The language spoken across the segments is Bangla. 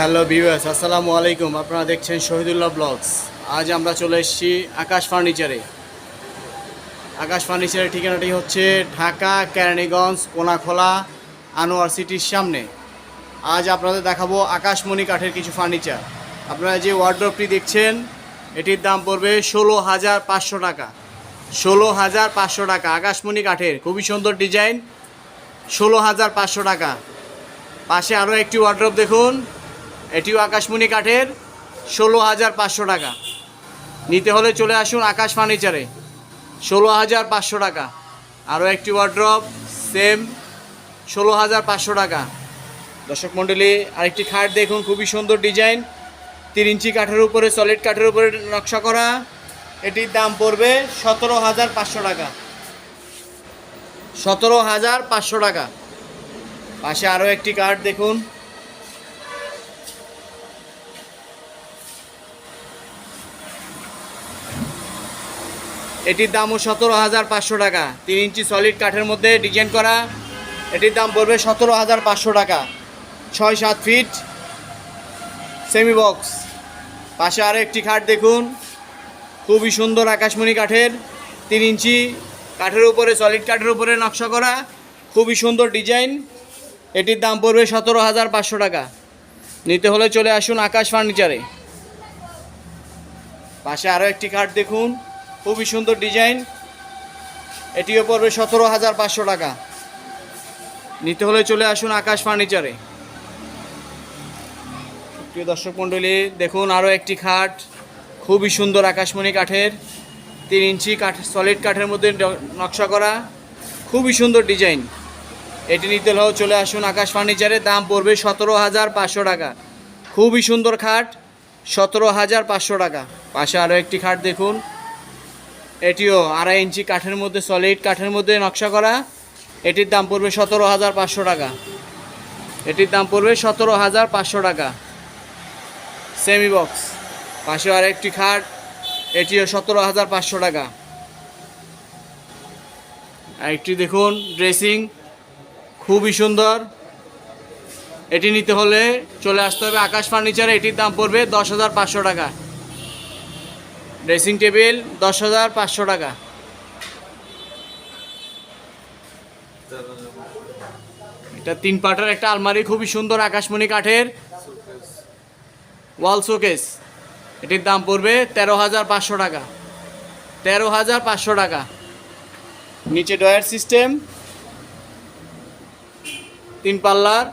হ্যালো ভিউয়ার্স আসসালামু আলাইকুম আপনারা দেখছেন শহীদুল্লাহ ব্লগস আজ আমরা চলে এসেছি আকাশ ফার্নিচারে আকাশ ফার্নিচারের ঠিকানাটি হচ্ছে ঢাকা কেরানীগঞ্জ কোনাখোলা আনোয়ার সিটির সামনে আজ আপনাদের দেখাবো আকাশমণি কাঠের কিছু ফার্নিচার আপনারা যে ওয়ার্ড্রপটি দেখছেন এটির দাম পড়বে ষোলো হাজার পাঁচশো টাকা। ষোলো হাজার পাঁচশো টাকা। আকাশমণি কাঠের খুবই সুন্দর ডিজাইন ষোলো হাজার পাঁচশো টাকা। পাশে আরও একটি ওয়ার্ড্রপ দেখুন। এটিও আকাশমণি কাঠের, ষোলো হাজার পাঁচশো টাকা। নিতে হলে চলে আসুন আকাশ ফার্নিচারে, ষোলো হাজার পাঁচশো টাকা। আরও একটি ওয়ার্ড্রপ সেম ষোলো হাজার পাঁচশো টাকা। দর্শক মণ্ডলী, আরেকটি খাট দেখুন, খুবই সুন্দর ডিজাইন তিন ইঞ্চি কাঠের উপরে সলিড কাঠের উপরে নকশা করা। এটির দাম পড়বে সতেরো হাজার পাঁচশো টাকা। সতেরো হাজার পাঁচশো টাকা। পাশে আরও একটি কাঠ দেখুন। এটির দামও সতেরো হাজার পাঁচশো টাকা। তিন ইঞ্চি সলিড কাঠের মধ্যে ডিজাইন করা। এটির দাম পড়বে সতেরো হাজার পাঁচশো টাকা। ছয় সাত ফিট সেমি বক্স পাশে আরও একটি খাট দেখুন। খুবই সুন্দর আকাশমণি কাঠের। তিন ইঞ্চি কাঠের উপরে সলিড কাঠের উপরে নকশা করা। খুবই সুন্দর ডিজাইন এটির দাম পড়বে সতেরো হাজার পাঁচশো টাকা। নিতে হলে চলে আসুন আকাশ ফার্নিচারে পাশে আরও একটি খাট দেখুন। খুবই সুন্দর ডিজাইন। এটিও পড়বে সতেরো হাজার পাঁচশো টাকা। নিতে হলে চলে আসুন আকাশ ফার্নিচারে। প্রিয় দর্শক মণ্ডলী, দেখুন আরও একটি খাট। খুবই সুন্দর আকাশমণি কাঠের। তিন ইঞ্চি কাঠ সলিড কাঠের মধ্যে নকশা করা। খুবই সুন্দর ডিজাইন। এটি নিতে হলেও চলে আসুন আকাশ ফার্নিচারের দাম পড়বে সতেরো হাজার পাঁচশো টাকা। খুবই সুন্দর খাট, সতেরো হাজার পাঁচশো টাকা। পাশে আরও একটি খাট দেখুন। এটিও আড়াই ইঞ্চি কাঠের মধ্যে সলিড কাঠের মধ্যে নকশা করা। এটির দাম পড়বে সতেরো হাজার পাঁচশো টাকা। এটির দাম পড়বে সতেরো হাজার পাঁচশো টাকা। সেমি বক্স পাশে আর একটি খাট, এটিও সতেরো হাজার পাঁচশো টাকা। আরেকটি দেখুন ড্রেসিং খুবই সুন্দর। এটি নিতে হলে চলে আসতে হবে আকাশ ফার্নিচারে, এটির দাম পড়বে দশ হাজার পাঁচশো টাকা। ড্রেসিং টেবিল দশ হাজার পাঁচশো টাকা। এটা তিন পাটার একটা আলমারি, খুবই সুন্দর আকাশমণি কাঠের। ওয়াল শোকেস এটির দাম পড়বে তেরো হাজার পাঁচশো টাকা। তেরো হাজার পাঁচশো টাকা। নিচে ডয়ার সিস্টেম। তিন পাল্লার।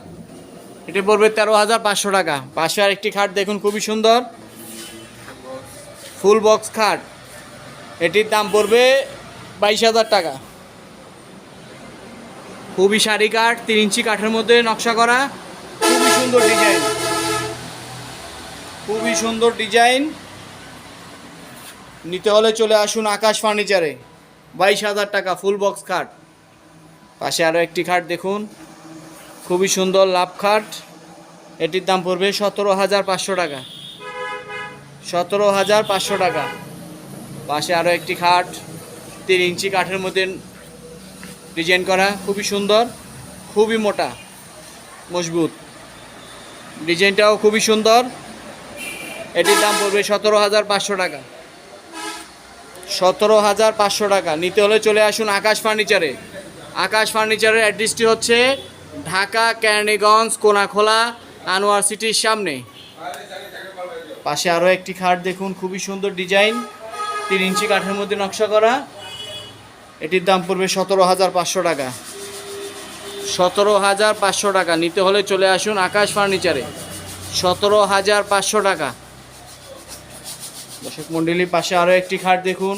এটি পড়বে তেরো হাজার পাঁচশো টাকা। পাশে আর একটি খাট, দেখুন খুবই সুন্দর। ফুল বক্স খাট। এটির দাম পড়বে বাইশ হাজার টাকা। খুবই শাড়ি কাঠ, তিন ইঞ্চি কাঠের মধ্যে নকশা করা। খুবই সুন্দর ডিজাইন। খুবই সুন্দর ডিজাইন। নিতে হলে চলে আসুন আকাশ ফার্নিচারে। বাইশ হাজার টাকা ফুল বক্স খাট। পাশে আরও একটি খাট দেখুন। খুবই সুন্দর লাভ খাট। এটির দাম পড়বে সতেরো হাজার পাঁচশো টাকা। সতেরো হাজার পাঁচশো টাকা। পাশে আরও একটি খাট, তিন ইঞ্চি কাঠের মধ্যে ডিজাইন করা, খুবই সুন্দর, খুবই মোটা, মজবুত। ডিজাইনটাও খুবই সুন্দর। এটির দাম পড়বে সতেরো হাজার পাঁচশো টাকা। সতেরো হাজার পাঁচশো টাকা। নিতে হলে চলে আসুন আকাশ ফার্নিচারে। আকাশ ফার্নিচারের অ্যাড্রেসটি হচ্ছে ঢাকা, কেরানীগঞ্জ, কোনাখোলা, আনোয়ার সিটির সামনে। পাশে আরও একটি খাট দেখুন, খুবই সুন্দর ডিজাইন, তিন ইঞ্চি কাঠের মধ্যে নকশা করা। এটির দাম পড়বে সতেরো হাজার পাঁচশো টাকা। সতেরো হাজার পাঁচশো টাকা, নিতে হলে চলে আসুন আকাশ ফার্নিচারে। সতেরো হাজার পাঁচশো টাকা। দর্শক মন্ডলীর পাশে আরও একটি খাট দেখুন,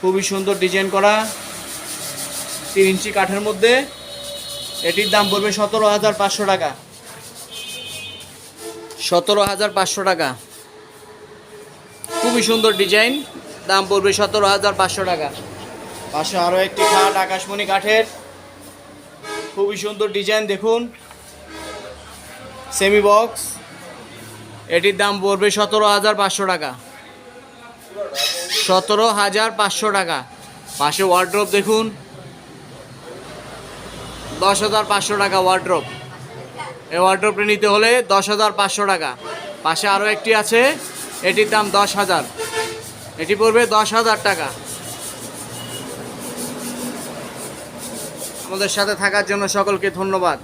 খুবই সুন্দর ডিজাইন করা, তিন ইঞ্চি কাঠের মধ্যে। এটির দাম পড়বে সতেরো হাজার পাঁচশো টাকা। সতেরো হাজার পাঁচশো টাকা। খুবই সুন্দর ডিজাইন, দাম পড়বে সতেরো হাজার পাঁচশো টাকা। পাশে আরও একটি খাট, আকাশমণি কাঠের। খুবই সুন্দর ডিজাইন, দেখুন। সেমি বক্স, এটির দাম পড়বে সতেরো হাজার পাঁচশো টাকা। সতেরো হাজার পাঁচশো টাকা। পাশে ওয়ার্ড্রপ দেখুন। দশ হাজার পাঁচশো টাকা ওয়ার্ড্রপ এই ওয়ার্ড্রোপটি নিতে হলে দশ হাজার পাঁচশো টাকা। পাশে আরও একটি আছে, এটির দাম দশ হাজার। এটি পড়বে দশ হাজার টাকা। আমাদের সাথে থাকার জন্য সকলকে ধন্যবাদ।